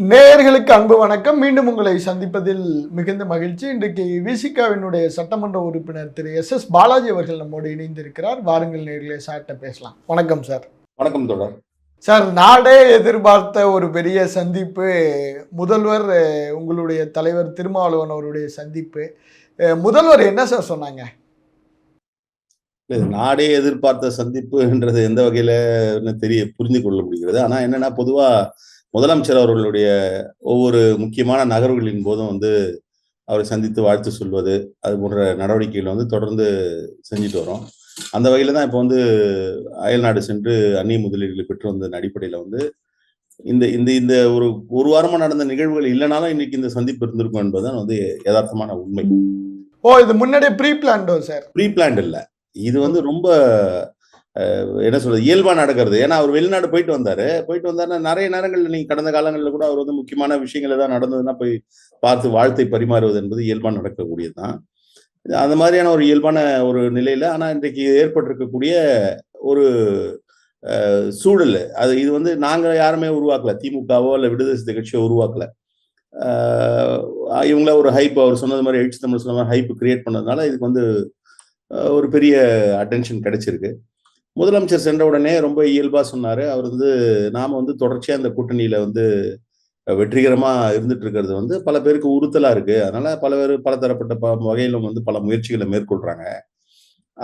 நேயர்களுக்கு அன்பு வணக்கம். மீண்டும் உங்களை சந்திப்பதில் மிகுந்த மகிழ்ச்சி. இன்றைக்கு விசிகாவினுடைய சட்டமன்ற உறுப்பினர் திரு எஸ் எஸ் பாலாஜி அவர்கள் நம்மோடு இணைந்திருக்கிறார். வாருங்கள் நேர்களே சார்ட்ட பேசலாம். வணக்கம் சார் வணக்கம் தொடர் சார் நாடே எதிர்பார்த்த ஒரு பெரிய சந்திப்பு. முதல்வர் உங்களுடைய தலைவர் திருமாவளவன் அவருடைய சந்திப்பு. முதல்வர் என்ன சார் சொன்னாங்க? நாடே எதிர்பார்த்த சந்திப்புன்றது எந்த வகையில தெரிய புரிந்து கொள்ள முடிகிறது. ஆனா என்னன்னா பொதுவா முதலமைச்சர் அவர்களுடைய ஒவ்வொரு முக்கியமான நகர்வுகளின் போதும் வந்து அவரை சந்தித்து வாழ்த்து சொல்வது அது போன்ற நடவடிக்கைகளை வந்து தொடர்ந்து செஞ்சுட்டு வரோம். அந்த வகையில தான் இப்போ வந்து அயல்நாடு சென்று அந்நிய முதலீடுகளை பெற்று வந்ததன் அடிப்படையில வந்து இந்த இந்த இந்த ஒரு ஒரு வாரமா நடந்த நிகழ்வுகள் இல்லைனாலும் இன்னைக்கு இந்த சந்திப்பு இருந்திருக்கும் என்பதுதான் வந்து யதார்த்தமான உண்மை. ஓ இது முன்னாடியே ப்ரீ பிளான்டோ சார்? ப்ரீ பிளான்ட் இல்ல. இது வந்து ரொம்ப என்ன சொல்றது இயல்பா நடக்கிறது. ஏன்னா அவர் வெளிநாடு போயிட்டு வந்தாரு. போயிட்டு வந்தாருன்னா நிறைய நேரங்களில் நீங்க கடந்த காலங்களில் கூட அவர் வந்து முக்கியமான விஷயங்கள் ஏதாவது நடந்ததுன்னா போய் பார்த்து வாழ்த்தை பரிமாறுவது என்பது இயல்பா நடக்கக்கூடியதுதான். அந்த மாதிரியான ஒரு இயல்பான ஒரு நிலையில ஆனா இன்றைக்கு ஏற்பட்டிருக்கக்கூடிய ஒரு சூழல். அது இது வந்து நாங்க யாருமே உருவாக்கல. திமுகவோ இல்ல விடுதலை சிறுத்தை கட்சியோ உருவாக்கல. இவங்கள ஒரு ஹைப் அவர் சொன்னது மாதிரி எழுச்சி தமிழ் சொன்ன மாதிரி ஹைப் கிரியேட் பண்ணதுனால இதுக்கு வந்து ஒரு பெரிய அட்டென்ஷன் கிடைச்சிருக்கு. முதலமைச்சர் சென்ற உடனே ரொம்ப இயல்பாக சொன்னார். அவர் வந்து நாம் வந்து தொடர்ச்சியாக அந்த கூட்டணியில் வந்து வெற்றிகரமாக இருந்துட்டு இருக்கிறது வந்து பல பேருக்கு உறுத்தலாக இருக்குது அதனால் பல பேர் பல தரப்பட்ட ப வகையிலும் வந்து பல முயற்சிகளை மேற்கொள்கிறாங்க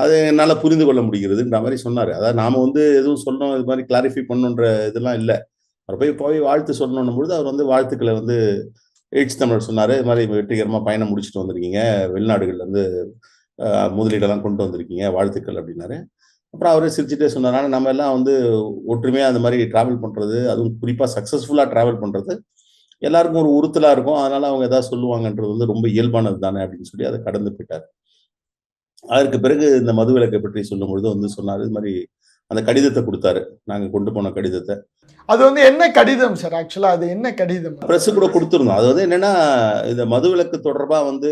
அது என்னால் புரிந்து கொள்ள முடிகிறதுன்ற மாதிரி சொன்னார். அதாவது நாம் வந்து எதுவும் சொல்லணும் இது மாதிரி கிளாரிஃபை பண்ணணுன்ற இதெல்லாம் இல்லை. அவர் போய் போய் வாழ்த்து சொல்லணும் பொழுது அவர் வந்து வாழ்த்துக்களை வந்து எயிட்ஸ் தமிழர் சொன்னார். இது மாதிரி வெற்றிகரமாக பயணம் முடிச்சுட்டு வந்திருக்கீங்க. வெளிநாடுகள்லேருந்து முதலீடெல்லாம் கொண்டு வந்திருக்கீங்க. வாழ்த்துக்கள் அப்படின்னாரு. அப்புறம் அவரே சிரிச்சுட்டே சொன்னாரு. நம்ம எல்லாம் வந்து ஒற்றுமையா அந்த மாதிரி டிராவல் பண்றது அதுவும் குறிப்பா சக்சஸ்ஃபுல்லா டிராவல் பண்றது எல்லாருக்கும் ஒரு உறுத்தலா இருக்கும். அதனால அவங்க ஏதாவது சொல்லுவாங்கன்றது வந்து ரொம்ப இயல்பானது தானே அப்படின்னு சொல்லி அதை கடந்து போயிட்டார். அதற்கு பிறகு இந்த மதுவிலக்கை பற்றி சொல்லும் பொழுது வந்து சொன்னாரு இது மாதிரி அந்த கடிதத்தை கொடுத்தாரு. நாங்க கொண்டு போன கடிதத்தை. அது வந்து என்ன கடிதம் சார் ஆக்சுவலா அது என்ன கடிதம்? பிரஸ் கூட கொடுத்துருந்தோம். அது வந்து என்னன்னா இந்த மதுவிலக்கு தொடர்பா வந்து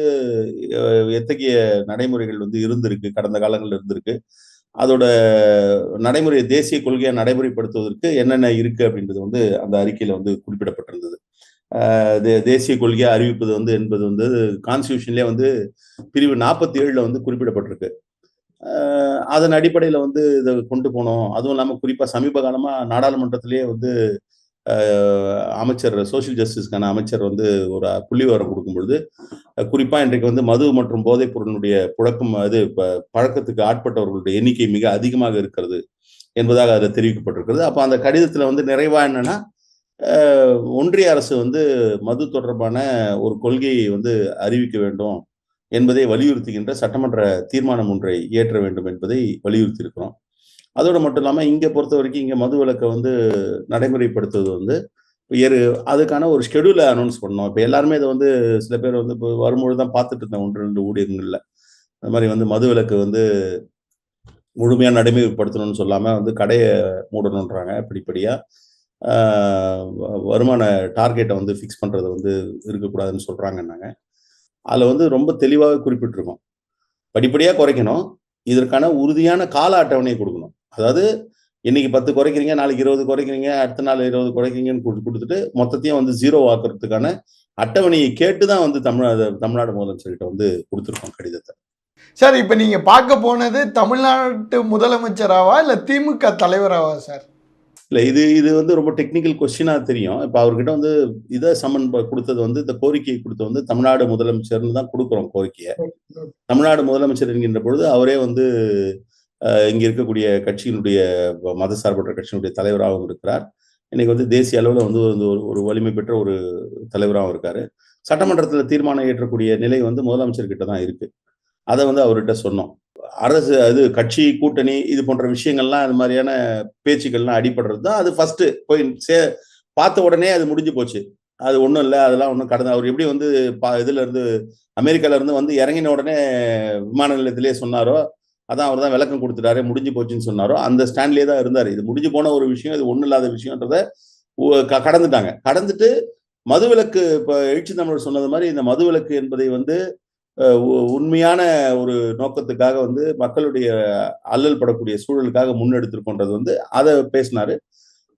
அஹ், எத்தகைய நடைமுறைகள் வந்து இருந்திருக்கு கடந்த காலங்கள்ல இருந்திருக்கு. அதோட நடைமுறை தேசிய கொள்கையை நடைமுறைப்படுத்துவதற்கு என்னென்ன இருக்கு அப்படின்றது வந்து அந்த அறிக்கையில் வந்து குறிப்பிடப்பட்டிருந்தது. தே- தேசிய கொள்கையை அறிவிப்பது வந்து என்பது வந்து கான்ஸ்டியூஷன்லேயே வந்து பிரிவு நாற்பத்தி ஏழில் வந்து குறிப்பிடப்பட்டிருக்கு. அதன் அடிப்படையில் வந்து இதை கொண்டு போனோம். அதுவும் இல்லாமல் குறிப்பாக சமீப காலமாக நாடாளுமன்றத்திலேயே வந்து அமைச்சர் சோஷியல் ஜஸ்டிஸ்க்கான அமைச்சர் வந்து ஒரு புள்ளி விவரம் கொடுக்கும் பொழுது குறிப்பாக இன்றைக்கு வந்து மது மற்றும் போதைப் பொருளினுடைய புழக்கம் அது ப- பழக்கத்துக்கு ஆட்பட்டவர்களுடைய எண்ணிக்கை மிக அதிகமாக இருக்கிறது என்பதாக அதில் தெரிவிக்கப்பட்டிருக்கிறது. அப்போ அந்த கடிதத்தில் வந்து நிறைவாக என்னன்னா ஒன்றிய அரசு வந்து மது தொடர்பான ஒரு கொள்கையை வந்து அறிவிக்க வேண்டும் என்பதை வலியுறுத்துகின்ற சட்டமன்ற தீர்மானம் ஒன்றை இயற்ற வேண்டும் என்பதை வலியுறுத்தி இருக்கிறோம் அதோடு மட்டும் இல்லாமல் இங்கே பொறுத்த வரைக்கும் இங்கே மது விலக்கை வந்து நடைமுறைப்படுத்துவது வந்து ஏறு அதுக்கான ஒரு ஷெடியூலை அனௌன்ஸ் பண்ணோம் இப்போ எல்லாருமே இதை வந்து சில பேர் வந்து இப்போ வரும்பொழுது தான் பார்த்துட்டு இருந்தேன் ஒன்று ரெண்டு ஊழியர்களில் அது மாதிரி வந்து மது விலக்கு வந்து முழுமையாக நடைமுறைப்படுத்தணும்னு சொல்லாமல் வந்து கடையை மூடணுன்றாங்க படிப்படியாக வருமான டார்கெட்டை வந்து ஃபிக்ஸ் பண்ணுறது வந்து இருக்கக்கூடாதுன்னு சொல்கிறாங்கன்னாங்க அதில் வந்து ரொம்ப தெளிவாகவே குறிப்பிட்டிருக்கோம். படிப்படியாக குறைக்கணும். இதற்கான உறுதியான கால அட்டவணையை கொடுக்கணும். அதாவது இன்னைக்கு பத்து குறைக்கிறீங்க நாளைக்கு இருபது குறைக்கிறீங்க அடுத்த நாள் இருபது குறைக்கிறீங்கன்னு கொடுத்து கொடுத்துட்டு மொத்தத்தையும் வந்து ஜீரோ ஆக்குறதுக்கான அட்டவணையை கேட்டு தான் வந்து தமிழ்நாடு தமிழ்நாடு முதலமைச்சர்கிட்ட வந்து கொடுத்துருக்கோம் கடிதத்தை. சார் இப்போ நீங்க பார்க்க போனது தமிழ்நாட்டு முதலமைச்சராவா இல்ல திமுக தலைவராவா சார்? இல்லை இது இது வந்து ரொம்ப டெக்னிக்கல் கொஸ்டினாக தெரியும். இப்போ அவர்கிட்ட வந்து இதை சம்மன் கொடுத்தது வந்து இந்த கோரிக்கையை கொடுத்தது வந்து தமிழ்நாடு முதலமைச்சர்னு தான் கொடுக்குறோம் கோரிக்கையை. தமிழ்நாடு முதலமைச்சர் என்கின்ற பொழுது அவரே வந்து இங்கே இருக்கக்கூடிய கட்சியினுடைய மதசார்பற்ற கட்சியினுடைய தலைவராகவும் இருக்கிறார். இன்னைக்கு வந்து தேசிய அளவில் வந்து ஒரு ஒரு- வலிமை பெற்ற ஒரு தலைவராகவும் இருக்கார். சட்டமன்றத்தில் தீர்மானம் ஏற்றக்கூடிய நிலை வந்து முதலமைச்சர்கிட்ட தான் இருக்கு. அதை வந்து அவர்கிட்ட சொன்னோம். அரசு அது கட்சி கூட்டணி இது போன்ற விஷயங்கள்லாம் அது மாதிரியான பேச்சுக்கள்லாம் அடிபடுறது தான். அது ஃபர்ஸ்ட் போய் சே பார்த்த உடனே அது முடிஞ்சு போச்சு. அது ஒன்றும் இல்லை அதெல்லாம் ஒன்றும் கடந்த அவர் எப்படி வந்து பா இதுல இருந்து அமெரிக்கால இருந்து வந்து இறங்கின உடனே விமான நிலையத்திலேயே சொன்னாரோ அதான் அவர் தான் விளக்கம் கொடுத்துட்டாரு முடிஞ்சு போச்சுன்னு சொன்னாரோ அந்த ஸ்டாண்ட்லேயே தான் இருந்தார். இது முடிஞ்சு போன ஒரு விஷயம் இது ஒன்றும் இல்லாத விஷயன்றத க- கடந்துட்டாங்க. கடந்துட்டு மதுவிலக்கு இப்போ எழுச்சி தமிழர் சொன்னது மாதிரி இந்த மதுவிலக்கு என்பதை வந்து உண்மையான ஒரு நோக்கத்துக்காக வந்து மக்களுடைய அல்லல் படக்கூடிய சூழலுக்காக முன்னெடுத்திருக்கோன்றது வந்து அதை பேசினாரு.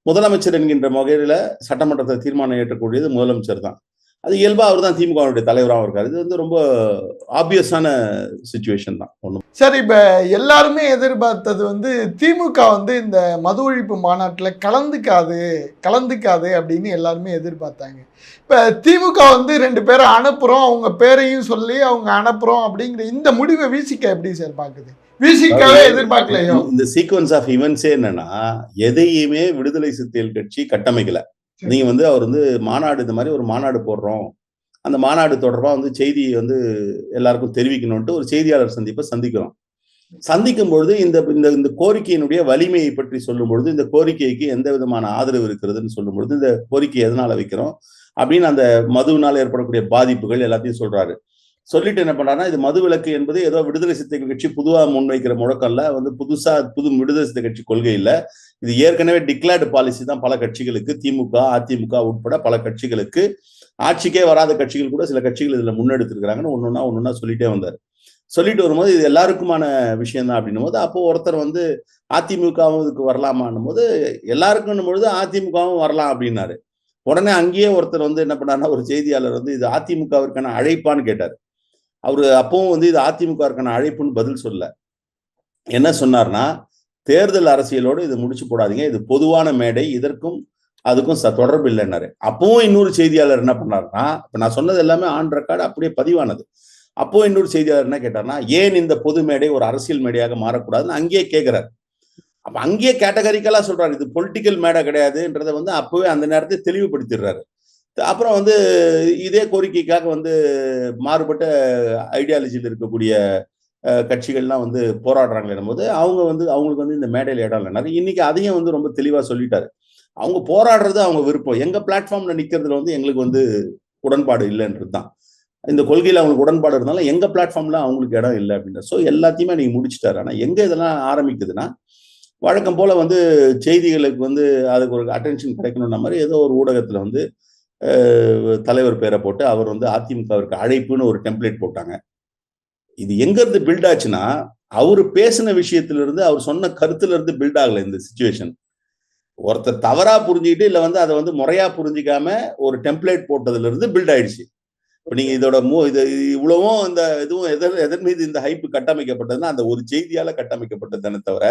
முதலமைச்சர் என்கின்ற வகையில சட்டமன்றத்தை தீர்மானம் ஏற்றக்கூடியது முதலமைச்சர் தான். அது இயல்பா அவர் தான் திமுகவுடைய தலைவராகவும் இருக்காரு. இது வந்து ரொம்ப ஆப்வியஸான சுச்சுவேஷன் தான். ஒன்றும் சரி இப்ப எல்லாருமே எதிர்பார்த்தது வந்து திமுக வந்து இந்த மது ஒழிப்பு மாநாட்டுல கலந்துக்காது கலந்துக்காது அப்படின்னு எல்லாருமே எதிர்பார்த்தாங்க. இப்ப திமுக வந்து ரெண்டு பேரை அனுப்புறோம் அவங்க பேரையும் சொல்லி அவங்க அனுப்புறோம் அப்படிங்கிற இந்த முடிவை விசிக எப்படி சார் பாக்குது விசிகாவே எதிர்பார்க்கலையோ? இந்த சீக்வன்ஸ் ஆஃப் இவெண்ட்ஸே என்னன்னா எதையுமே விடுதலை சிறுத்தைகள் கட்சி கட்டமைக்கல. சரி. நீங்க வந்து அவர் வந்து மாநாடு இந்த மாதிரி ஒரு மாநாடு போடுறோம். அந்த மாநாடு தொடர்பா வந்து செய்தியை வந்து எல்லாருக்கும் தெரிவிக்கணும்ட்டு ஒரு செய்தியாளர் சந்திப்பை சந்திக்கிறோம். சந்திக்கும் பொழுது இந்த இந்த இந்த கோரிக்கையினுடைய வலிமையை பற்றி சொல்லும் பொழுது இந்த கோரிக்கைக்கு எந்த விதமான ஆதரவு இருக்கிறதுன்னு சொல்லும் பொழுது இந்த கோரிக்கை எதனால வைக்கிறோம்? அப்படின்னு அந்த மதுவினால் ஏற்படக்கூடிய பாதிப்புகள் எல்லாத்தையும் சொல்றாரு. சொல்லிட்டு என்ன பண்றாருன்னா இது மதுவிலக்கு என்பது ஏதோ விடுதலை சிறுத்தைகள் கட்சி புதுவா முன்வைக்கிற முழக்கம்ல வந்து புதுசா புது விடுதலை சிறுத்தை கட்சி கொள்கை இல்ல. இது ஏற்கனவே டிக்ளேர்டு பாலிசி தான் பல கட்சிகளுக்கு திமுக அதிமுக உட்பட பல கட்சிகளுக்கு. ஆட்சிக்கே வராத கட்சிகள் கூட சில கட்சிகள் இதுல முன்னெடுத்திருக்கிறாங்கன்னு ஒன்னொன்னா ஒன்னொன்னா சொல்லிட்டே வந்தாரு. சொல்லிட்டு வரும்போது இது எல்லாருக்குமான விஷயம் தான் அப்படின்னும் போது அப்போ ஒருத்தர் வந்து அதிமுகவும் இதுக்கு வரலாமான்னும் போது எல்லாருக்கும் பொழுது அதிமுகவும் வரலாம் அப்படின்னாரு. உடனே அங்கேயே ஒருத்தர் வந்து என்ன பண்ணாருன்னா ஒரு செய்தியாளர் வந்து இது அதிமுகவிற்கான அழைப்பான்னு கேட்டார். அவரு அப்பவும் வந்து இது அதிமுகவிற்கான அழைப்புன்னு பதில் சொல்ல என்ன சொன்னார்னா தேர்தல் அரசியலோடு இது முடிச்சு போடாதீங்க. இது பொதுவான மேடை இதற்கும் அதுக்கும் ச- தொடர்பு இல்லைன்னாரு. அப்பவும் இன்னொரு செய்தியாளர் என்ன பண்ணாருன்னா இப்போ நான் சொன்னது எல்லாமே ஆன் ரெக்கார்டு அப்படியே பதிவானது. அப்போ இன்னொரு செய்தியாளர் என்ன கேட்டார்னா ஏன் இந்த பொது மேடை ஒரு அரசியல் மேடையாக மாறக்கூடாதுன்னு அங்கேயே கேட்கிறார் அப்ப அங்கேயே கேட்டகரிக்கலா சொல்றாரு. இது பொலிட்டிக்கல் மேடை கிடையாதுன்றதை வந்து அப்பவே அந்த நேரத்தை தெளிவுபடுத்திடுறாரு. அப்புறம் வந்து இதே கோரிக்கைக்காக வந்து மாறுபட்ட ஐடியாலஜியில் இருக்கக்கூடிய கட்சிகள்லாம் வந்து போராடுறாங்களே போது அவங்க வந்து அவங்களுக்கு வந்து இந்த மேடையில் இடம் இல்லைனாரு இன்னைக்கு அதையும் வந்து ரொம்ப தெளிவா சொல்லிட்டாரு. அவங்க போராடுறது அவங்க விருப்பம். எங்க பிளாட்ஃபார்ம்ல நிற்கிறதுல வந்து எங்களுக்கு வந்து உடன்பாடு இல்லைன்றது தான். இந்த கொள்கையில் அவங்களுக்கு உடன்பாடு இருந்தாலும் எங்க பிளாட்ஃபார்ம்ல அவங்களுக்கு இடம் இல்லை அப்படின்ற. ஸோ எல்லாத்தையுமே நீங்க முடிச்சிட்டாரு. ஆனால் எங்க இதெல்லாம் ஆரம்பிக்குதுன்னா வழக்கம் போல வந்து செய்திகளுக்கு வந்து அதுக்கு ஒரு அட்டென்ஷன் கிடைக்கணும்ன மாதிரி ஏதோ ஒரு ஊடகத்துல வந்து தலைவர் பேரை போட்டு அவர் வந்து அதிமுகவிற்கு அழைப்புன்னு ஒரு டெம்ப்ளேட் போட்டாங்க. இது எங்க இருந்து பில்ட் ஆச்சுன்னா அவர் பேசின விஷயத்துல இருந்து அவர் சொன்ன கருத்துல இருந்து பில்ட் ஆகல இந்த சுச்சுவேஷன் ஒருத்தர் தவறா புரிஞ்சுக்கிட்டு இல்ல வந்து அதை வந்து முறையா புரிஞ்சிக்காம ஒரு டெம்ப்ளேட் போட்டதுல இருந்து பில்ட் ஆயிடுச்சு. இப்போ நீங்க இதோட மூ இது இவ்வளவும் இந்த இதுவும் எதன் எதன் மீது இந்த ஹைப்பு கட்டமைக்கப்பட்டதுன்னா அந்த ஒரு செய்தியால கட்டமைக்கப்பட்டதுன்னு தவிர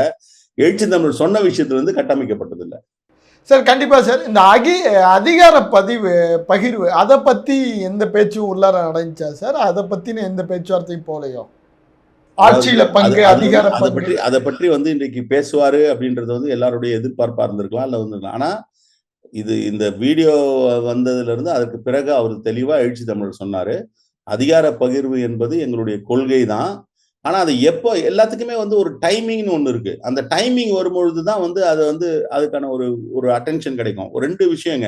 எழுச்சி தமிழ் சொன்ன விஷயத்துல இருந்து கட்டமைக்கப்பட்டதில்லை. சார் கண்டிப்பா சார். இந்த அகி அதிகார பதிவு பகிர்வு அதை பத்தி எந்த பேச்சும் உள்ளார நடந்துச்சா சார்? அதை பத்தின எந்த பேச்சுவார்த்தையும் போலையோ? ஆட்சியில பங்கு அதிகார அதை பற்றி அதை பற்றி வந்து இன்றைக்கு பேசுவாரு அப்படின்றது வந்து எல்லாருடைய எதிர்பார்ப்பா இருந்திருக்கலாம் இல்ல வந்து ஆனா இது இந்த வீடியோ வந்ததுல இருந்து அதற்கு பிறகு அவர் தெளிவா எழுச்சி தமிழர் சொன்னாரு. அதிகார பகிர்வு என்பது எங்களுடைய கொள்கை தான் ஆனால் அது எப்போ எல்லாத்துக்குமே வந்து ஒரு டைமிங்னு ஒன்று இருக்கு. அந்த டைமிங் வரும்பொழுது தான் வந்து அது வந்து அதுக்கான ஒரு ஒரு அட்டென்ஷன் கிடைக்கும். ஒரு ரெண்டு விஷயங்க.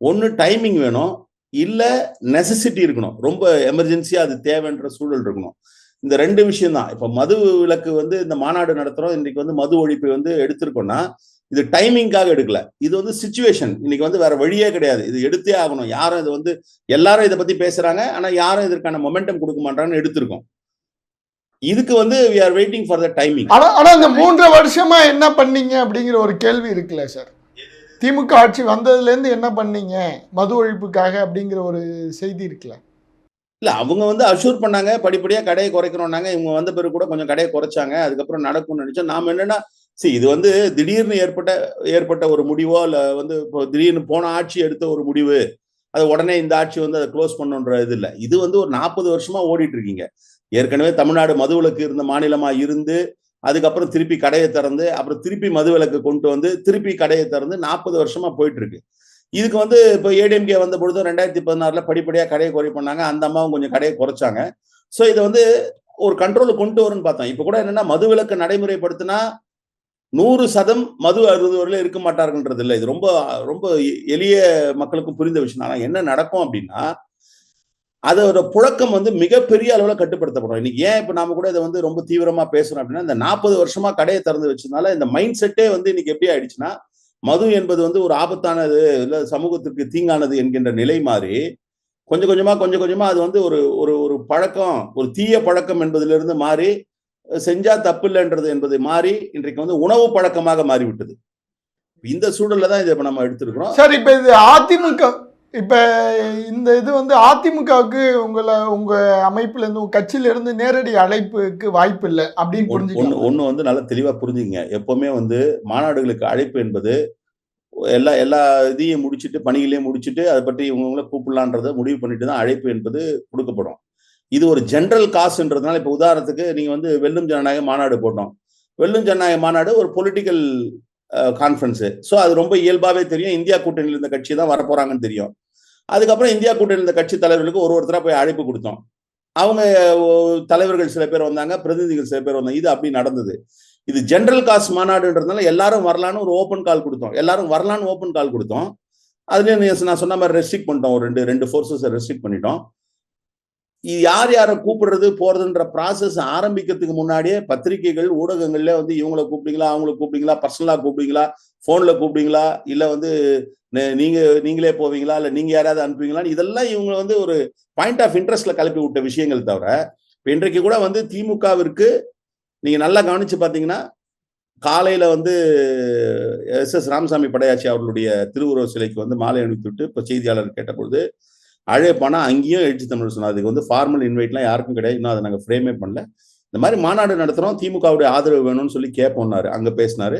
ஒன்று டைமிங் வேணும். இல்லை நெசசிட்டி இருக்கணும். ரொம்ப எமர்ஜென்சியாக அது தேவைன்ற சூழல் இருக்கணும். இந்த ரெண்டு விஷயம் தான் மது விலக்கு வந்து இந்த மாநாடு நடத்துகிறோம் இன்றைக்கி வந்து மது ஒழிப்பை வந்து எடுத்திருக்கோம்னா இது டைமிங்காக எடுக்கல. இது வந்து சுச்சுவேஷன் இன்னைக்கு வந்து வேற வழியே கிடையாது. இது எடுத்தே ஆகணும். யாரும் இது வந்து எல்லாரும் இதை பத்தி பேசுறாங்க. ஆனா யாரும் இதற்கான மொமெண்டம் கொடுக்க மாட்டாங்கன்னு எடுத்திருக்கோம். இதுக்கு வந்து we are waiting for the timing ஆனா ஆனா இந்த மூன்றரை வருஷமா என்ன பண்ணீங்க அப்படிங்கிற ஒரு கேள்வி இருக்குல்ல சார் திமுக ஆட்சி வந்ததுல இருந்து என்ன பண்ணீங்க? மது ஒழிப்புக்காக அப்படிங்கிற ஒரு செய்தி இருக்குல்ல? இல்ல அவங்க வந்து அஷூர் பண்ணாங்க படிப்படியா கடையை குறைக்கிறோம்னாங்க இவங்க வந்த பிறகு கூட கொஞ்சம் கடையை குறைச்சாங்க. அதுக்கப்புறம் நடக்கும்னு நினைச்சோம். நாம என்னன்னா சரி இது வந்து திடீர்னு ஏற்பட்ட ஏற்பட்ட ஒரு முடிவோ இல்ல வந்து இப்போ திடீர்னு போன ஆட்சி எடுத்த ஒரு முடிவு அது உடனே இந்த ஆட்சி வந்து அதை க்ளோஸ் பண்ணுன்ற இது இல்ல. இது வந்து ஒரு நாற்பது வருஷமா ஓடிட்டு இருக்கீங்க. ஏற்கனவே தமிழ்நாடு மதுவிலக்கு இருந்த மாநிலமா இருந்து அதுக்கப்புறம் திருப்பி கடையை திறந்து அப்புறம் திருப்பி மதுவிலக்கு கொண்டு வந்து திருப்பி கடையை திறந்து நாற்பது வருஷமா போயிட்டு இருக்கு இதுக்கு வந்து இப்போ ஏடிஎம்கே வந்த பொழுது ரெண்டாயிரத்தி பதினாறுல படிப்படியாக கடையை குறை பண்ணாங்க. அந்த அம்மாவும் கொஞ்சம் கடையை குறைச்சாங்க. ஸோ இதை வந்து ஒரு கண்ட்ரோல் கொண்டு வரும்னு பார்த்தோம். இப்போ கூட என்னன்னா மதுவிலக்கு நடைமுறைப்படுத்தினா நூறு சதம் மது அருந்துவரில் இருக்க மாட்டார்கள்ன்றது இல்லை. இது ரொம்ப ரொம்ப எளிய மக்களுக்கும் புரிந்த விஷயம். ஆனால் என்ன நடக்கும் அப்படின்னா அதோட புழக்கம் வந்து மிகப்பெரிய அளவில் கட்டுப்படுத்தப்படும். இன்னைக்கு ஏன் இப்ப நாம கூட இதை வந்து ரொம்ப தீவிரமா பேசுறோம் அப்படின்னா இந்த நாற்பது வருஷமா கடையை திறந்து வச்சதுனால இந்த மைண்ட் செட்டே வந்து இன்னைக்கு எப்படி ஆயிடுச்சுன்னா மது என்பது வந்து ஒரு ஆபத்தானது இல்ல சமூகத்திற்கு தீங்கானது என்கின்ற நிலை மாறி கொஞ்சம் கொஞ்சமா கொஞ்சம் கொஞ்சமா அது வந்து ஒரு ஒரு ஒரு பழக்கம் ஒரு தீய பழக்கம் என்பதிலிருந்து மாறி செஞ்சா தப்பு இல்லைன்றது என்பது மாறி இன்றைக்கு வந்து உணவு பழக்கமாக மாறிவிட்டது. இந்த சூழல்ல தான் இதை நம்ம எடுத்திருக்கிறோம். சார் இப்ப இது அதிமுக இப்ப இந்த இது வந்து அதிமுகவுக்கு உங்களை உங்க அமைப்புல இருந்து உங்க கட்சியில இருந்து நேரடி அழைப்புக்கு வாய்ப்பு இல்லை அப்படின்னு ஒன்னு புரிஞ்சுக்கலாம்? ஒண்ணு வந்து நல்லா தெளிவா புரிஞ்சுங்க. எப்பவுமே வந்து மாநாடுகளுக்கு அழைப்பு என்பது எல்லா எல்லா இதையும் முடிச்சுட்டு பணிகளையும் முடிச்சுட்டு அதை பற்றி இவங்களை கூப்பிடலான்றதை முடிவு பண்ணிட்டு தான் அழைப்பு என்பது கொடுக்கப்படும். இது ஒரு ஜெனரல் காசுன்றதுனால இப்போ உதாரணத்துக்கு நீங்க வந்து வெல்லும் ஜனநாயக மாநாடு போட்டோம். வெல்லும் ஜனநாயக மாநாடு ஒரு பொலிட்டிக்கல் கான்ஃபரன்ஸு ஸோ அது ரொம்ப இயல்பாவே தெரியும். இந்தியா கூட்டணியில் இருந்த கட்சி தான் வரப்போறாங்கன்னு தெரியும். அதுக்கப்புறம் இந்தியா கூட்டணி இருந்த கட்சி தலைவர்களுக்கு ஒரு ஒருத்தராக போய் அழைப்பு கொடுத்தோம். அவங்க தலைவர்கள் சில பேர் வந்தாங்க பிரதிநிதிகள் சில பேர் வந்தாங்க. இது அப்படி நடந்தது. இது ஜென்ரல் காஸ் மாநாடுன்றதுனால எல்லாரும் வரலான்னு ஒரு ஓப்பன் கால் கொடுத்தோம். எல்லாரும் வரலான்னு ஓப்பன் கால் கொடுத்தோம். அதுலேயும் நான் சொன்ன மாதிரி ரெஸ்ட்ரிக்ட் பண்ணிட்டோம். ஒரு ரெண்டு ரெண்டு ஃபோர்ஸஸ் ரெஸ்ட்ரிக்ட் பண்ணிட்டோம். இது யார் யாரை கூப்பிடுறது போறதுன்ற ப்ராசஸ் ஆரம்பிக்கிறதுக்கு முன்னாடியே பத்திரிகைகள் ஊடகங்கள்ல வந்து இவங்களை கூப்பிடுங்களா அவங்கள கூப்பிடுங்களா பர்சனலா கூப்பிடுங்களா ஃபோனில் கூப்பிடுங்களா இல்லை வந்து நீங்கள் நீங்க நீங்களே போவீங்களா இல்லை நீங்க யாராவது அனுப்புவீங்களா இதெல்லாம் இவங்க வந்து ஒரு பாயிண்ட் ஆஃப் இன்ட்ரெஸ்ட்ல கிளப்பி விட்ட விஷயங்கள் தவிர இப்போ இன்றைக்கு கூட வந்து திமுகவிற்கு நீங்க நல்லா கவனிச்சு பார்த்தீங்கன்னா காலையில வந்து எஸ் எஸ் ராமசாமி படையாச்சி அவர்களுடைய திருவுருவ சிலைக்கு வந்து மாலை அணிவித்துட்டு இப்போ செய்தியாளர் கேட்டபொழுது அழைப்பானா அங்கேயும் எழுச்சி தமிழ் சொன்னார். அதுக்கு வந்து ஃபார்மல் இன்வைட்லாம் யாருக்கும் கிடையாது. இன்னும் அதை நாங்கள் ஃப்ரேமே பண்ணல. இந்த மாதிரி மாநாடு நடத்துகிறோம் திமுகவுடைய ஆதரவு வேணும்னு சொல்லி கேட்போம்னாரு அங்கே பேசினாரு.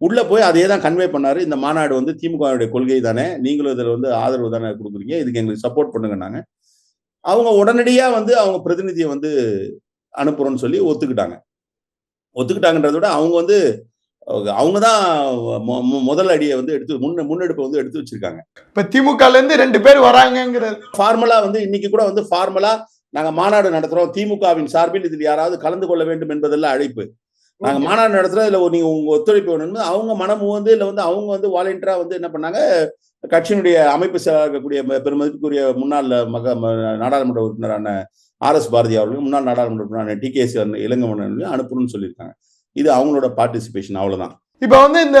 உள்ளே போய் அதே தான் கன்வே பண்ணார். இந்த மாநாடு வந்து திமுகவுடைய கொள்கை தானே. நீங்களும் இதில் வந்து ஆதரவு தானே கொடுக்குறீங்க. இதுக்கு எங்களுக்கு சப்போர்ட் பண்ணுங்க நாங்கள் அவங்க உடனடியாக வந்து அவங்க பிரதிநிதியை வந்து அனுப்புகிறோன்னு சொல்லி ஒத்துக்கிட்டாங்க. ஒத்துக்கிட்டாங்கன்றத விட அவங்க வந்து அவங்க தான் முதல் அடியை வந்து எடுத்து முன்ன முன்னெடுப்பை வந்து எடுத்து வச்சிருக்காங்க. இப்ப திமுகல இருந்து ரெண்டு பேர் வராங்கங்கிறது. ஃபார்மலா வந்து இன்னைக்கு கூட வந்து ஃபார்மலா நாங்க மாநாடு நடத்துறோம். திமுகவின் சார்பில் இதில் யாராவது கலந்து கொள்ள வேண்டும் என்பதெல்லாம் அழைப்பு. நாங்க மாநாடு நடத்துறோம். இதுல ஒரு- நீங்க உங்க ஒத்துழைப்பு வேணும்னு அவங்க மனம் வந்து இல்ல வந்து அவங்க வந்து வாலண்டியரா வந்து என்ன பண்ணாங்க கட்சியினுடைய அமைப்பு ம- பெருமதிப்புக்குரிய முன்னாள் மக நாடாளுமன்ற உறுப்பினரான ஆர் எஸ் பாரதி அவர்களும் முன்னாள் நாடாளுமன்ற உறுப்பினரான டி கே சி இளங்கவன் அனுப்பணும்னு சொல்லியிருக்காங்க. இது அவங்களோட பார்ட்டிசிபேஷன் அவ்வளவுதான். இப்ப வந்து இந்த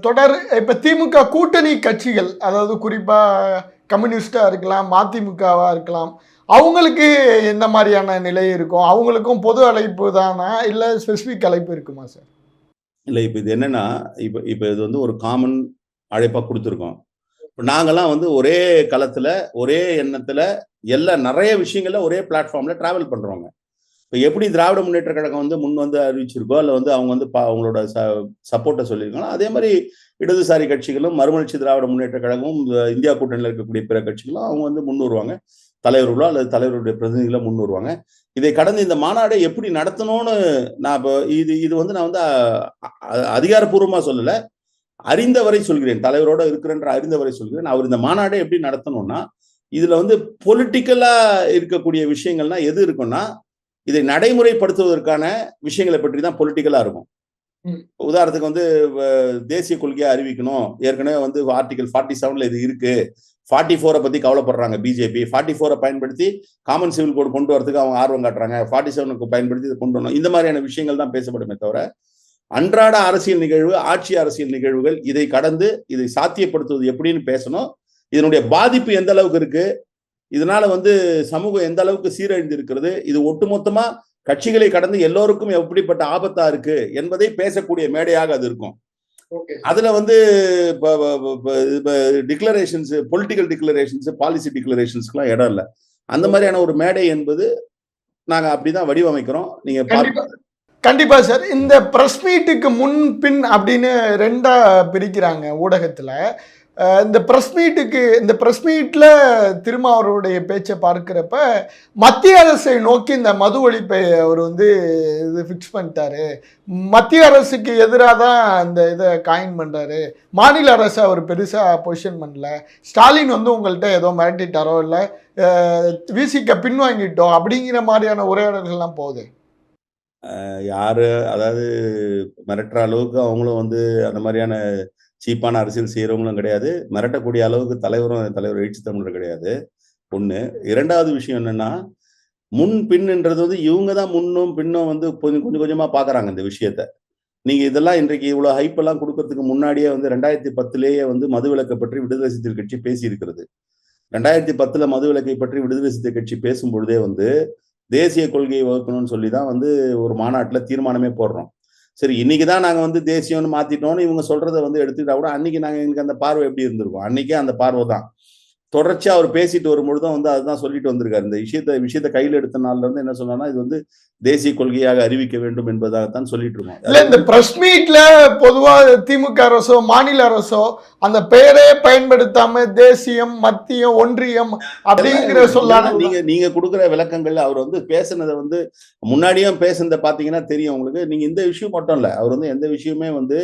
தொடர் இப்ப திமுக கூட்டணி கட்சிகள் அதாவது குறிப்பா கம்யூனிஸ்டா இருக்கலாம் மதிமுகவா இருக்கலாம் அவங்களுக்கு எந்த மாதிரியான நிலை இருக்கும் அவங்களுக்கும் பொது அழைப்பு தானா இல்ல ஸ்பெசிபிக் அழைப்பு இருக்குமா சார் இல்ல இப்ப இது என்னன்னா இப்ப இப்ப இது வந்து ஒரு காமன் அழைப்பா கொடுத்துருக்கோம். இப்ப நாங்கெல்லாம் வந்து ஒரே களத்துல ஒரே எண்ணத்துல எல்லா நிறைய விஷயங்கள்ல ஒரே பிளாட்ஃபார்ம்ல டிராவல் பண்றோங்க. இப்போ எப்படி திராவிட முன்னேற்ற கழகம் வந்து முன் வந்து அறிவிச்சிருக்கோ இல்லை வந்து அவங்க வந்து பா- அவங்களோட சப்போர்ட்டை சொல்லியிருக்காங்களோ அதே மாதிரி இடதுசாரி கட்சிகளும் மறுமலர்ச்சி திராவிட முன்னேற்ற கழகமும் இந்தியா கூட்டணியில் இருக்கக்கூடிய பிற கட்சிகளும் அவங்க வந்து முன் வருவாங்க. தலைவர்களோ அல்லது தலைவருடைய பிரதிநிதிகளோ முன் வருவாங்க. இதை கடந்து இந்த மாநாடை எப்படி நடத்தணும்னு நான் இப்போ இது இது வந்து நான் வந்து அதிகாரப்பூர்வமாக சொல்லலை அதிகாரப்பூர்வமா சொல்லல. அறிந்தவரை சொல்கிறேன். தலைவரோட இருக்கிறன்ற அறிந்தவரை சொல்கிறேன். அவர் இந்த மாநாடை எப்படி நடத்தணும்னா இதுல வந்து பொலிட்டிக்கலா இருக்கக்கூடிய விஷயங்கள்னா எது இருக்குன்னா இதை நடைமுறைப்படுத்துவதற்கான விஷயங்களை பற்றி தான் பொலிட்டிக்கலா இருக்கும். உதாரணத்துக்கு வந்து தேசிய கொள்கையை அறிவிக்கணும். ஏற்கனவே வந்து ஆர்டிகல் ஃபார்ட்டி செவன்ல இது இருக்கு. ஃபார்ட்டி ஃபோரை பத்தி கவலைப்படுறாங்க பிஜேபி ஃபார்ட்டி ஃபோரை பயன்படுத்தி காமன் சிவில் கோட் கொண்டு வரதுக்கு அவங்க ஆர்வம் காட்டுறாங்க. ஃபார்ட்டி செவனுக்கு பயன்படுத்தி இதை கொண்டு வரணும். இந்த மாதிரியான விஷயங்கள் தான் பேசப்படுமே தவிர அன்றாட அரசியல் நிகழ்வு ஆட்சி அரசியல் நிகழ்வுகள் இதை கடந்து இதை சாத்தியப்படுத்துவது எப்படின்னு பேசணும். இதனுடைய பாதிப்பு எந்த அளவுக்கு இருக்கு? இதனால வந்து சமூகம் எந்த அளவுக்கு சீரழிந்து இருக்கிறது இது ஒட்டுமொத்தமா கட்சிகளை கடந்து எல்லோருக்கும் எப்படிப்பட்ட ஆபத்தா இருக்கு என்பதை பேசக்கூடிய மேடையாக அது இருக்கும். அதுல வந்து டிக்ளரேஷன்ஸ் பொலிட்டிக்கல் டிக்ளரேஷன்ஸ் பாலிசி டிக்ளரேஷன்ஸ்க்குலாம் இடம் இல்லை. அந்த மாதிரியான ஒரு மேடை என்பது நாங்க அப்படிதான் வடிவமைக்கிறோம். நீங்க பார்க்க கண்டிப்பா. சார். இந்த ப்ரெஸ் மீட்டுக்கு முன் பின் அப்படின்னு ரெண்டா பிரிக்கிறாங்க ஊடகத்துல. இந்த ப்ரெஸ் மீட்டுக்கு இந்த ப்ரெஸ் மீட்டில் திருமாவருடைய பேச்சை பார்க்குறப்ப மத்திய அரசை நோக்கி இந்த மது ஒழிப்பை அவர் வந்து இது ஃபிக்ஸ் பண்ணிட்டாரு. மத்திய அரசுக்கு எதிராக தான் இந்த இதை காயின் பண்ணுறாரு மாநில அரசு அவர் பெருசாக பொசிஷன் பண்ணல. ஸ்டாலின் வந்து உங்கள்கிட்ட ஏதோ மிரட்டிட்டாரோ இல்லை விசிக்க பின்வாங்கிட்டோம் அப்படிங்கிற மாதிரியான உரையாடல்கள்லாம் போகுது. யார் அதாவது மிரட்டுற அளவுக்கு அவங்களும் வந்து அந்த மாதிரியான சீப்பான அரசியல் செய்கிறவங்களும் கிடையாது. மிரட்டக்கூடிய அளவுக்கு தலைவரும் தலைவர் எழுச்சி தமிழர் கிடையாது. ஒன்று இரண்டாவது விஷயம் என்னன்னா முன் பின்ன்றது வந்து இவங்க தான் முன்னும் பின்னும் வந்து கொஞ்சம் கொஞ்சம் கொஞ்சமாக பார்க்குறாங்க இந்த விஷயத்த. நீங்கள் இதெல்லாம் இன்றைக்கு இவ்வளோ ஹைப்பெல்லாம் கொடுக்கறதுக்கு முன்னாடியே வந்து ரெண்டாயிரத்தி பத்துலேயே வந்து மதுவிலக்கை பற்றி விடுதலை சிறுத்தைகள் கட்சி பேசியிருக்கிறது. ரெண்டாயிரத்தி ரெண்டாயிரத்தி மது மதுவிலக்கை பற்றி விடுதலை சிறுத்தை கட்சி பேசும்பொழுதே வந்து தேசிய கொள்கையை வகுக்கணும்னு சொல்லி தான் வந்து ஒரு மாநாட்டில் தீர்மானமே போடுறோம். சரி இன்னைக்கு தான் நாங்கள் வந்து தேசியம்னு மாற்றிட்டோம்னு இவங்க சொல்றதை வந்து எடுத்துக்கிட்டா கூட அன்னைக்கு நாங்கள் எங்களுக்கு அந்த பார்வை எப்படி இருந்திருக்கும்? அன்னைக்கே அந்த பார்வை தான் தொடர்ச்சியா அவர் பேசிட்டு வரும்பொழுதும் வந்து அதுதான் சொல்லிட்டு வந்திருக்காரு. இந்த விஷயத்த விஷயத்த கையில் எடுத்த நாள்ல இருந்து என்ன சொன்னா இது வந்து தேசிய கொள்கையாக அறிவிக்க வேண்டும் என்பதாகத்தான் சொல்லிட்டு இல்ல இருக்கோம் இந்த பிரஸ் மீட்ல பொதுவா திமுக அரசோ மாநில அரசோ அந்த பெயரே பயன்படுத்தாம தேசியம் மத்தியம் ஒன்றியம் அப்படிங்கிற சொல்லாத நீங்க நீங்க கொடுக்குற விளக்கங்கள் அவர் வந்து பேசுனதை வந்து முன்னாடியும் பேசுனதை பாத்தீங்கன்னா தெரியும் உங்களுக்கு. நீங்க இந்த விஷயம் மட்டும் இல்ல அவர் வந்து எந்த விஷயமே வந்து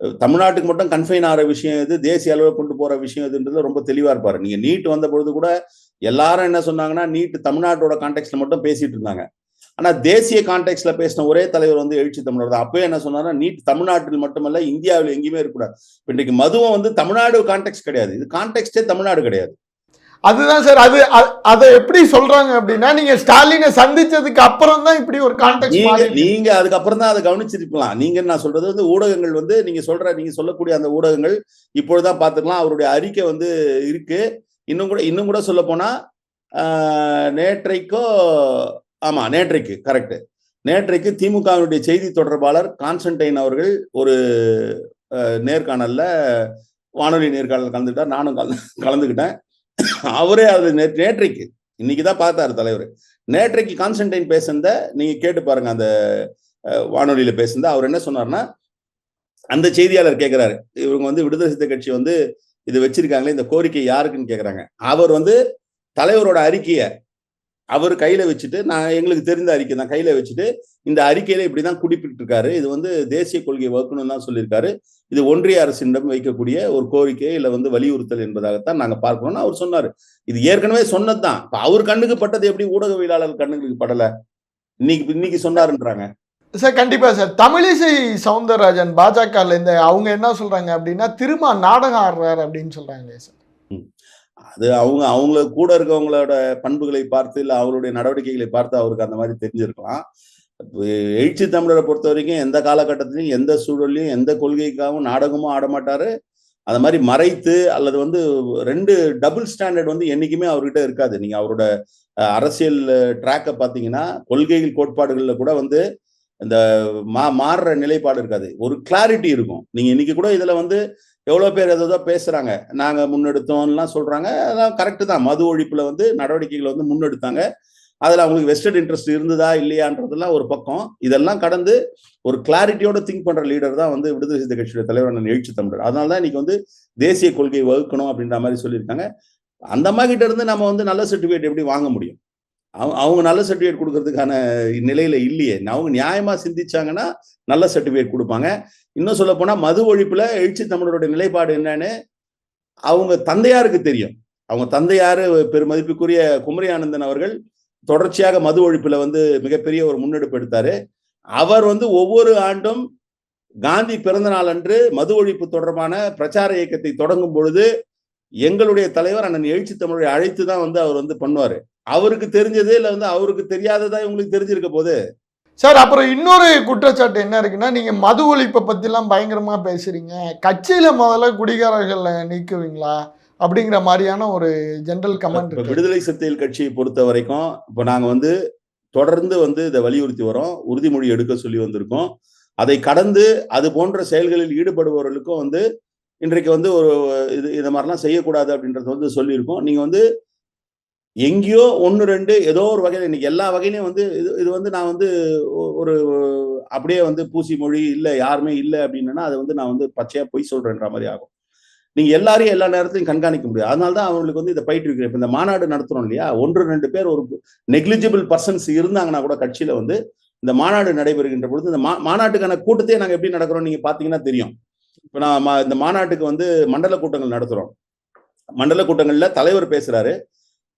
தமிழ்நாட்டுக்கு மட்டும் கன்ஃபைன் ஆகிற விஷயம் எது? தேசிய அளவில் கொண்டு போற விஷயம் எதுன்றது ரொம்ப தெளிவாக இருப்பார். நீங்க நீட் வந்த பொழுது கூட எல்லாரும் என்ன சொன்னாங்கன்னா நீட் தமிழ்நாட்டோட கான்டெக்ட்ல மட்டும் பேசிட்டு இருந்தாங்க. ஆனா தேசிய கான்டெக்ட்ல பேசின ஒரே தலைவர் வந்து எழுச்சி தமிழர் தான். அப்பவே என்ன சொன்னார்னா நீட் தமிழ்நாட்டில் மட்டுமல்ல இந்தியாவில் எங்கேயுமே இருக்கக்கூடாது. இப்ப இன்றைக்கு மதுவும் வந்து தமிழ்நாடு கான்டெக்ட் கிடையாது. இது கான்டெக்ட்டே தமிழ்நாடு கிடையாது. அதுதான் சார் அது அதை எப்படி சொல்றாங்க அப்படின்னா நீங்க ஸ்டாலினை சந்திச்சதுக்கு அப்புறம் தான் இப்படி ஒரு கான்டெக்ட் நீங்க அதுக்கப்புறம் தான் அதை கவனிச்சிருக்கலாம் நீங்க நான் சொல்றது வந்து ஊடகங்கள் வந்து நீங்க சொல்ற நீங்க சொல்லக்கூடிய அந்த ஊடகங்கள் இப்பொழுதுதான் பார்த்துக்கலாம். அவருடைய அறிக்கை வந்து இருக்கு. இன்னும் கூட இன்னும் கூட சொல்ல போனா நேற்றைக்கோ ஆமா நேற்றைக்கு கரெக்ட் நேற்றைக்கு திமுகவினுடைய செய்தி தொடர்பாளர் கான்ஸ்டன்டைன் அவர்கள் ஒரு நேர்காணல்ல வானொலி நேர்காணல் கலந்துக்கிட்டார். நானும் கலந்து கலந்துக்கிட்டேன். அவரே அது நேற்று நேற்றைக்கு. இன்னைக்கு தான் பார்த்தாரு தலைவர். நேற்றைக்கு கான்ஸ்டன்டைன் பேசுனத நீங்க கேட்டு பாருங்க அந்த வானொலியில பேசுனத. அவர் என்ன சொன்னார்னா அந்த செய்தியாளர் கேட்கிறாரு இவங்க வந்து விடுதலை சித்த கட்சி வந்து இது வச்சிருக்காங்களே இந்த கோரிக்கை யாருக்குன்னு கேக்குறாங்க. அவர் வந்து தலைவரோட அறிக்கையை அவர் கையில வச்சுட்டு நான் எங்களுக்கு தெரிந்த அறிக்கை தான். கையில வச்சுட்டு இந்த அறிக்கையில இப்படிதான் குறிப்பிட்டு இருக்காரு இது வந்து தேசிய கொள்கை வகுக்கணும் தான் சொல்லியிருக்காரு. இது ஒன்றிய அரசிடம் வைக்கக்கூடிய ஒரு கோரிக்கை இல்ல வந்து வலியுறுத்தல் என்பதாகத்தான் நாங்க பார்க்கணும்னு அவர் சொன்னாரு. இது ஏற்கனவே சொன்னதுதான். இப்ப அவர் கண்ணுக்கு பட்டது எப்படி ஊடகவியலாளர் கண்ணுக்கு படல? இன்னைக்கு இன்னைக்கு சொன்னாருன்றாங்க. சார் கண்டிப்பா சார். தமிழிசை சவுந்தரராஜன் பாஜக இந்த அவங்க என்ன சொல்றாங்க அப்படின்னா திரும்ப நாடகம் ஆடுறாரு அப்படின்னு சொல்றாங்களே சார். அது அவங்க அவங்க கூட இருக்கவங்களோட பண்புகளை பார்த்து இல்லை அவருடைய நடவடிக்கைகளை பார்த்து அவருக்கு அந்த மாதிரி தெரிஞ்சிருக்கலாம். எழுச்சி தமிழரை பொறுத்த வரைக்கும் எந்த காலகட்டத்திலையும் எந்த சூழல்லையும் எந்த கொள்கைக்காகவும் நாடகமும் ஆட அந்த மாதிரி மறைத்து அல்லது வந்து ரெண்டு டபுள் ஸ்டாண்டர்ட் வந்து என்னைக்குமே அவர்கிட்ட இருக்காது. நீங்கள் அவரோட அரசியல் ட்ராக்கை பார்த்தீங்கன்னா கொள்கைகள் கோட்பாடுகளில் கூட வந்து இந்த மா மாறுற நிலைப்பாடு இருக்காது. ஒரு கிளாரிட்டி இருக்கும். நீங்கள் இன்னைக்கு கூட இதில் வந்து எவ்வளோ பேர் எதோ பேசுகிறாங்க நாங்கள் முன்னெடுத்தோம்லாம் சொல்கிறாங்க அதான் கரெக்டு தான். மது ஒழிப்பில் வந்து நடவடிக்கைகளை வந்து முன்னெடுத்தாங்க. அதில் அவங்களுக்கு வெஸ்டட் இன்ட்ரெஸ்ட் இருந்ததா இல்லையான்றதெல்லாம் ஒரு பக்கம். இதெல்லாம் கடந்து ஒரு கிளாரிட்டியோட திங்க் பண்ணுற லீடர் தான் வந்து விடுதலை சிறுத்தை கட்சியோட தலைவர் அண்ணன் எழுச்சி தமிழர். அதனால தான் இன்னைக்கு வந்து தேசிய கொள்கையை வகுக்கணும் அப்படின்ற மாதிரி சொல்லியிருக்காங்க. அந்த அம்மா கிட்ட இருந்து நம்ம வந்து நல்ல சர்டிஃபிகேட் எப்படி வாங்க முடியும்? அவங்க அவங்க நல்ல சர்டிஃபிகேட் கொடுக்கறதுக்கான நிலையில இல்லையே. அவங்க நியாயமா சிந்திச்சாங்கன்னா நல்ல சர்டிஃபிகேட் கொடுப்பாங்க. இன்னும் சொல்ல போனா மது ஒழிப்புல எழுச்சி தமிழருடைய நிலைப்பாடு என்னன்னு அவங்க தந்தையாருக்கு தெரியும். அவங்க தந்தையாரு பெருமதிப்புக்குரிய குமரி ஆனந்தன் அவர்கள் தொடர்ச்சியாக மது ஒழிப்புல வந்து மிகப்பெரிய ஒரு முன்னெடுப்பு எடுத்தாரு. அவர் வந்து ஒவ்வொரு ஆண்டும் காந்தி பிறந்த நாள் அன்று மது ஒழிப்பு தொடர்பான பிரச்சார இயக்கத்தை தொடங்கும் பொழுது எங்களுடைய தலைவர் அண்ணன் எழுச்சி தமிழை அழைத்து தான் வந்து அவர் வந்து பண்ணுவாரு. அவருக்கு தெரிஞ்சது இல்ல வந்து அவருக்கு தெரியாததா இவங்களுக்கு தெரிஞ்சிருக்க போது? சார் அப்புறம் இன்னொரு குற்றச்சாட்டு என்ன இருக்குன்னா நீங்க மது ஒழிப்பை பத்திலாம் பயங்கரமா பேசுறீங்க. கட்சியில முதல்ல குடிகாரர்களை நீக்குவீங்களா? அப்படிங்கிற மாதிரியான ஒரு ஜெனரல் கமெண்ட் விடுதலை சிறுத்தைகள் கட்சியை பொறுத்த வரைக்கும் இப்ப நாங்க வந்து தொடர்ந்து வந்து இதை வலியுறுத்தி வரோம். உறுதிமொழி எடுக்க சொல்லி வந்திருக்கோம். அதை கடந்து அது போன்ற செயல்களில் ஈடுபடுபவர்களுக்கும் வந்து இன்றைக்கு வந்து ஒரு இது இது மாதிரிலாம் செய்யக்கூடாது அப்படின்றத வந்து சொல்லியிருக்கோம். நீங்க வந்து எங்கேயோ ஒன்று ரெண்டு ஏதோ ஒரு வகையில் இன்னைக்கு எல்லா வகையிலையும் வந்து இது இது வந்து நான் வந்து ஒரு அப்படியே வந்து பூசி மொழி இல்லை யாருமே இல்லை அப்படின்னா அதை வந்து நான் வந்து பச்சையாக பொய் சொல்றேன்ற மாதிரி ஆகும். நீங்க எல்லாரையும் எல்லா நேரத்தையும் கண்காணிக்க முடியாது. அதனால தான் அவங்களுக்கு வந்து இதை பயிற்றுவிக்கிறேன். இப்போ இந்த மாநாடு நடத்துறோம் இல்லையா? ஒன்று ரெண்டு பேர் ஒரு நெக்லிஜிபிள் பர்சன்ஸ் இருந்தாங்கன்னா கூட கட்சியில வந்து இந்த மாநாடு நடைபெறுகின்ற பொழுது இந்த மா மாநாட்டுக்கான கூட்டத்தையே நாங்கள் எப்படி நடக்கிறோம் நீங்க பாத்தீங்கன்னா தெரியும். இப்போ நான் மா- இந்த மாநாட்டுக்கு வந்து மண்டல கூட்டங்கள் நடத்துறோம். மண்டல கூட்டங்களில் தலைவர் பேசுறாரு.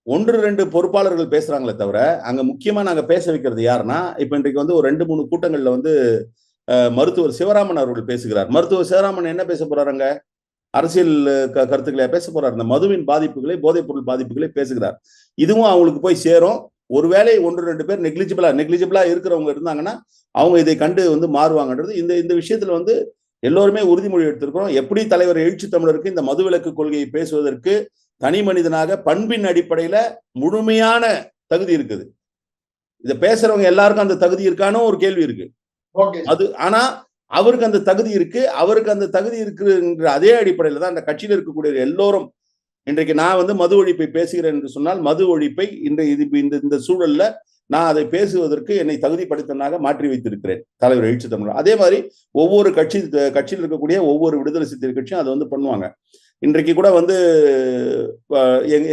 ஒன்று ரெண்டு பொறுப்பாளர்கள் பேசுறாங்களே தவிர அங்க முக்கியமா நாங்க பேச வைக்கிறது யாருன்னா இப்ப இன்றைக்கு வந்து ஒரு ரெண்டு மூணு கூட்டங்கள்ல வந்து மருத்துவர் சிவராமன் அவர்கள் பேசுகிறார். மருத்துவர் சிவராமன் என்ன பேச போறாருங்க அரசியல் க- கருத்துக்களை பேச போறார். இந்த மதுவின் பாதிப்புகளை போதைப் பொருள் பாதிப்புகளை பேசுகிறார். இதுவும் அவங்களுக்கு போய் சேரும். ஒருவேளை ஒன்று ரெண்டு பேர் நெக்லிஜிபிளா நெக்லிஜிபிளா இருக்கிறவங்க இருந்தாங்கன்னா அவங்க இதை கண்டு வந்து மாறுவாங்கன்றது இந்த இந்த விஷயத்துல வந்து எல்லோருமே உறுதிமொழி எடுத்திருக்கிறோம். எப்படி தலைவர் எழுச்சி தமிழருக்கு இந்த மதுவிலக்கு கொள்கையை பேசுவதற்கு தனி மனிதனாக பண்பின் அடிப்படையில முழுமையான தகுதி இருக்குது. இதை பேசுறவங்க எல்லாருக்கும் அந்த தகுதி இருக்கானோ ஒரு கேள்வி இருக்கு. அது ஆனா அவருக்கு அந்த தகுதி இருக்கு. அவருக்கு அந்த தகுதி இருக்குங்கிற அதே அடிப்படையில தான் அந்த கட்சியில் இருக்கக்கூடிய எல்லோரும் இன்றைக்கு நான் வந்து மது ஒழிப்பை பேசுகிறேன் என்று சொன்னால் மது ஒழிப்பை இந்த இது இந்த இந்த சூழல்ல நான் அதை பேசுவதற்கு என்னை தகுதிப்படுத்தனாக மாற்றி வைத்திருக்கிறேன் தலைவர் எழுச்சி தமிழர் அதே மாதிரி ஒவ்வொரு கட்சி கட்சியில் இருக்கக்கூடிய ஒவ்வொரு விடுதலை சிறுத்தை கட்சியும் அதை வந்து பண்ணுவாங்க. இன்றைக்கு கூட வந்து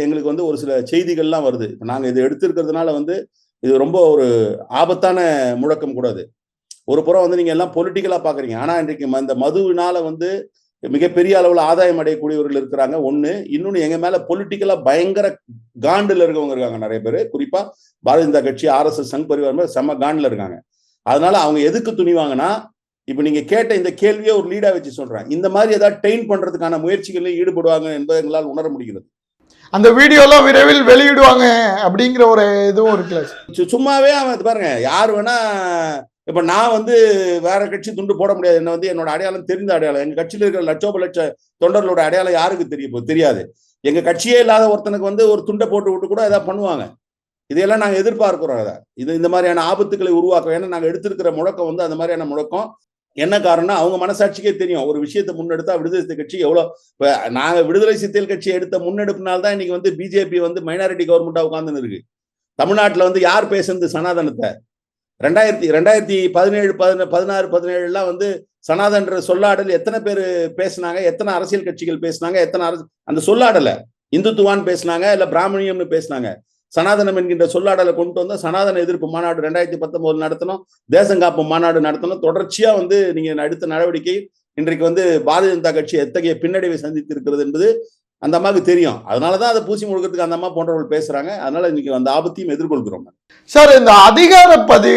எங்களுக்கு வந்து ஒரு சில செய்திகள்லாம் வருது. இப்போ நாங்கள் இதை எடுத்திருக்கிறதுனால வந்து இது ரொம்ப ஒரு ஆபத்தான முழக்கம் கூட அது. ஒரு புறம் வந்து நீங்கள் எல்லாம் பொலிட்டிக்கலாக பார்க்குறீங்க ஆனால் இன்றைக்கு இந்த மதுவினால வந்து மிகப்பெரிய அளவில் ஆதாயம் அடையக்கூடியவர்கள் இருக்கிறாங்க. ஒன்று இன்னொன்று எங்கள் மேலே பொலிட்டிக்கலாக பயங்கர காண்டில் இருக்கவங்க இருக்காங்க நிறைய பேர். குறிப்பாக பாரதிய ஜனதா கட்சி ஆர்எஸ்எஸ் சங் பரிவார் மாதிரி செம்ம காண்டில் இருக்காங்க. அதனால அவங்க எதுக்கு துணிவாங்கன்னா இப்ப நீங்க கேட்ட இந்த கேள்வியை ஒரு லீடா வச்சு சொல்றேன். இந்த மாதிரி ஏதாவது டெயின் பண்றதுக்கான முயற்சிகளில் ஈடுபடுவாங்க என்பதை எங்களால் உணர முடிகிறது. அந்த வீடியோலாம் விரைவில் வெளியிடுவாங்க அப்படிங்கிற ஒரு இதுவும் இருக்குல்ல சும்மாவே அவன் பாருங்க யார் வேணா இப்ப நான் வந்து வேற கட்சி துண்டு போட முடியாது. என்ன வந்து என்னோட அடையாளம் தெரிந்த அடையாளம். எங்க கட்சியில இருக்கிற லட்சோப லட்ச தொண்டர்களோட அடையாளம் யாருக்கு தெரிய போ- தெரியாது. எங்க கட்சியே இல்லாத ஒருத்தனுக்கு வந்து ஒரு துண்டை போட்டு விட்டு கூட ஏதாவது பண்ணுவாங்க. இதையெல்லாம் நாங்க எதிர்பார்க்கிறோம் அதை. இது இந்த மாதிரியான ஆபத்துக்களை உருவாக்கும் ஏன்னா நாங்க எடுத்திருக்கிற முழக்கம் வந்து அந்த மாதிரியான முழக்கம். என்ன காரணம் அவங்க மனசாட்சிக்கே தெரியும். ஒரு விஷயத்தை முன்னெடுத்தா விடுதலை சிறுத்தை கட்சி எவ்வளவு இப்ப நாங்க விடுதலை சிறுத்தைகள் கட்சி எடுத்த முன்னெடுப்புனால தான் இன்னைக்கு வந்து பிஜேபி வந்து மைனாரிட்டி கவர்மெண்ட்டாக உட்காந்துன்னு இருக்கு. தமிழ்நாட்டுல வந்து யார் பேசுனது சனாதனத்தை? ரெண்டாயிரத்தி ரெண்டாயிரத்தி பதினேழு பதின பதினாறு பதினேழுலாம் வந்து சனாதன்ற சொல்லாடல் எத்தனை பேர் பேசுனாங்க? எத்தனை அரசியல் கட்சிகள் பேசுனாங்க? எத்தனை அரசு அந்த சொல்லாடலை இந்துத்துவான்னு பேசுனாங்க இல்ல பிராமணியம்னு பேசுனாங்க. சனாதனம் என்கின்ற சொல்லாடலை கொண்டு வந்தா சனாதன எதிர்ப்பு மாநாடு ரெண்டாயிரத்தி பத்தொன்பது நடத்தணும் தேசங்காப்பு மாநாடு நடத்தணும். தொடர்ச்சியா வந்து நீங்க எடுத்த நடவடிக்கை இன்றைக்கு வந்து பாரதிய ஜனதா கட்சி எத்தகைய பின்னடைவை சந்தித்து இருக்கிறது என்பது அந்த அம்மாவுக்கு தெரியும். அதனாலதான் அதை பூசி முழுக்கிறதுக்கு அந்த அம்மா போன்றவர்கள் பேசுறாங்க. அதனால இன்னைக்கு அந்த ஆபத்தையும் எதிர்கொள்கிறோம் சார் இந்த அதிகார பதி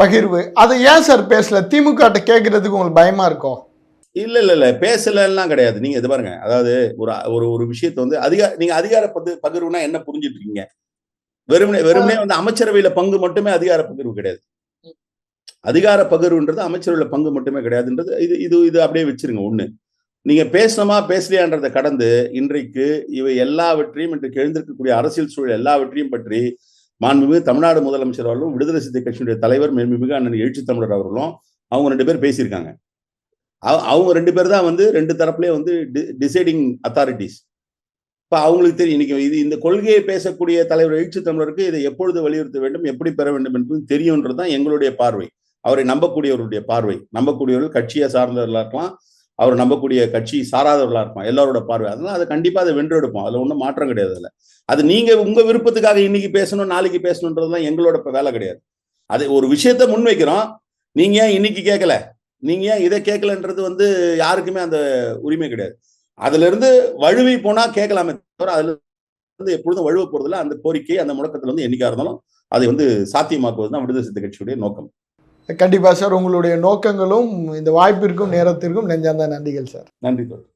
பகிர்வு அதை ஏன் சார் பேசல? திமுக கேட்கறதுக்கு உங்களுக்கு பயமா இருக்கும் இல்ல இல்ல இல்ல. பேசலாம் கிடையாது. நீங்க இது பாருங்க. அதாவது ஒரு ஒரு ஒரு விஷயத்தை வந்து அதிகார நீங்க அதிகார பது பகிர்வுனா என்ன புரிஞ்சுட்டு இருக்கீங்க? வெறுமனே வெறுமனே வந்து அமைச்சரவையில பங்கு மட்டுமே அதிகார பகிர்வு கிடையாது. அதிகார பகிர்வுன்றது அமைச்சரவையில பங்கு மட்டுமே கிடையாதுன்றது இது இது இது அப்படியே வச்சிருங்க. ஒண்ணு நீங்க பேசணுமா பேசலையான்றதை கடந்து இன்றைக்கு இவை எல்லாவற்றையும் இன்று எழுந்திருக்கக்கூடிய அரசியல் சூழல் எல்லாவற்றையும் பற்றி மாண்புமிகு தமிழ்நாடு முதலமைச்சர் அவர்களும் விடுதலை சிறுத்தை கட்சியினுடைய தலைவர் மேன்மிகு அண்ணன் எழுச்சி தமிழர் அவர்களும் அவங்க ரெண்டு பேர் பேசியிருக்காங்க. அவ- அவங்க ரெண்டு பேர் தான் வந்து ரெண்டு தரப்புலயே வந்து டிசைடிங் அத்தாரிட்டிஸ் இப்ப அவங்களுக்கு தெரியும். இன்னைக்கு இது இந்த கொள்கையை பேசக்கூடிய தலைவர் எழுச்சி தமிழருக்கு இதை எப்பொழுது வலியுறுத்த வேண்டும் எப்படி பெற வேண்டும் என்பது தெரியும்ன்றது தான் எங்களுடைய பார்வை. அவரை நம்பக்கூடியவருடைய பார்வை. நம்பக்கூடியவர்கள் கட்சியை சார்ந்தவர்களா இருக்கலாம் அவர் நம்பக்கூடிய கட்சி சாராதவர்களா இருப்பான் எல்லாரோட பார்வை. அதனால அதை கண்டிப்பா அதை வென்றெடுப்போம். அதுல ஒன்றும் மாற்றம் கிடையாது அதில். அது நீங்க உங்க விருப்பத்துக்காக இன்னைக்கு பேசணும் நாளைக்கு பேசணுன்றதுலாம் எங்களோட இப்ப வேலை கிடையாது. அது ஒரு விஷயத்த முன்வைக்கிறோம். நீங்க ஏன் இன்னைக்கு கேட்கல நீங்க ஏன் இதை கேட்கலன்றது வந்து யாருக்குமே அந்த உரிமை கிடையாது. அதுல இருந்து வழுவி போனா கேட்கலாமே தவிர அதுல இருந்து எப்பொழுதும் வழுவ போறதுல அந்த கோரிக்கை அந்த முழக்கத்துல வந்து என்னைக்கா இருந்தாலும் அதை வந்து சாத்தியமாக்குவது தான் விடுதலை சிறுத்தை கட்சியுடைய நோக்கம். கண்டிப்பா சார். உங்களுடைய நோக்கங்களும் இந்த வாய்ப்பிற்கும் நேரத்திற்கும் நெஞ்சார்ந்த நன்றிகள் சார். நன்றி தோழர்.